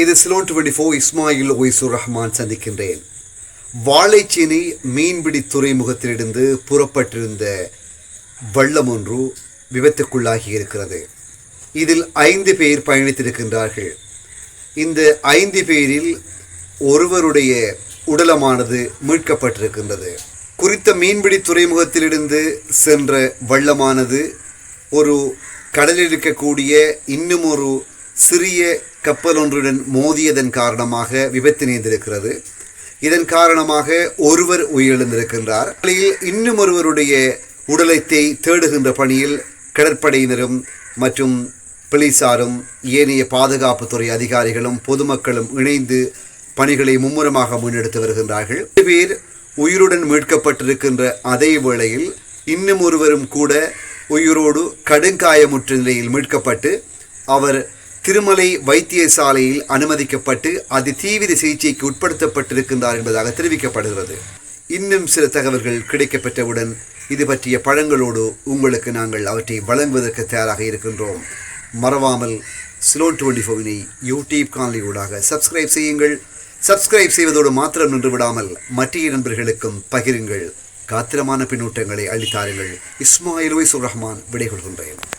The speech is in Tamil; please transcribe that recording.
இது சிலோன் டுவெண்ட்டி ஃபோர் இஸ்மாயில் ஒய்சூர் ரஹ்மான் சந்திக்கின்றேன். வாழைச்சேனை மீன்பிடி துறைமுகத்திலிருந்து புறப்பட்டிருந்த வள்ளம் ஒன்று விபத்துக்குள்ளாகி இருக்கிறது. இதில் ஐந்து பேர் பயணித்திருக்கின்றார்கள். இந்த ஐந்து பேரில் ஒருவருடைய உடலமானது மீட்கப்பட்டிருக்கின்றது. குறித்த மீன்பிடி துறைமுகத்திலிருந்து சென்ற வள்ளமானது ஒரு கடலில் இருக்கக்கூடிய இன்னும் ஒரு சிறிய கப்பல் ஒன்றுடன் மோதியதன் காரணமாக விபத்து நேர்ந்திருக்கிறது. இதன் காரணமாக ஒருவர் உயிரிழந்திருக்கின்றார். இன்னும் ஒருவருடைய உடலத்தை தேடுகின்ற பணியில் கடற்படையினரும் மற்றும் போலீசாரும் ஏனைய பாதுகாப்புத்துறை அதிகாரிகளும் பொதுமக்களும் இணைந்து பணிகளை மும்முரமாக முன்னெடுத்து வருகின்றார்கள். பேர் உயிருடன் மீட்கப்பட்டிருக்கின்ற அதே வேளையில் இன்னும் ஒருவரும் கூட உயிரோடு கடுங்காயமுற்ற நிலையில் மீட்கப்பட்டு அவர் திருமலை வைத்தியசாலையில் அனுமதிக்கப்பட்டு அதி தீவிர சிகிச்சைக்கு உட்படுத்தப்பட்டிருக்கின்றார் என்பதாக தெரிவிக்கப்படுகிறது. இன்னும் சில தகவல்கள் கிடைக்கப்பெற்றவுடன் இது பற்றிய பழங்களோடு உங்களுக்கு நாங்கள் அவற்றை வழங்குவதற்கு தயாராக இருக்கின்றோம். மறவாமல் ஸ்லோ டுவெண்ட்டி ஃபோவினை யூடியூப் காணொலியூடாக சப்ஸ்கிரைப் செய்யுங்கள். சப்ஸ்கிரைப் செய்வதோடு மாத்திரம் நின்று விடாமல் மற்ற நண்பர்களுக்கும் பகிருங்கள். காத்திரமான பின்னூட்டங்களை அளித்தாருங்கள். இஸ்மாயில் ஒய்சுர் ரஹ்மான் விடை கொள்கின்றேன்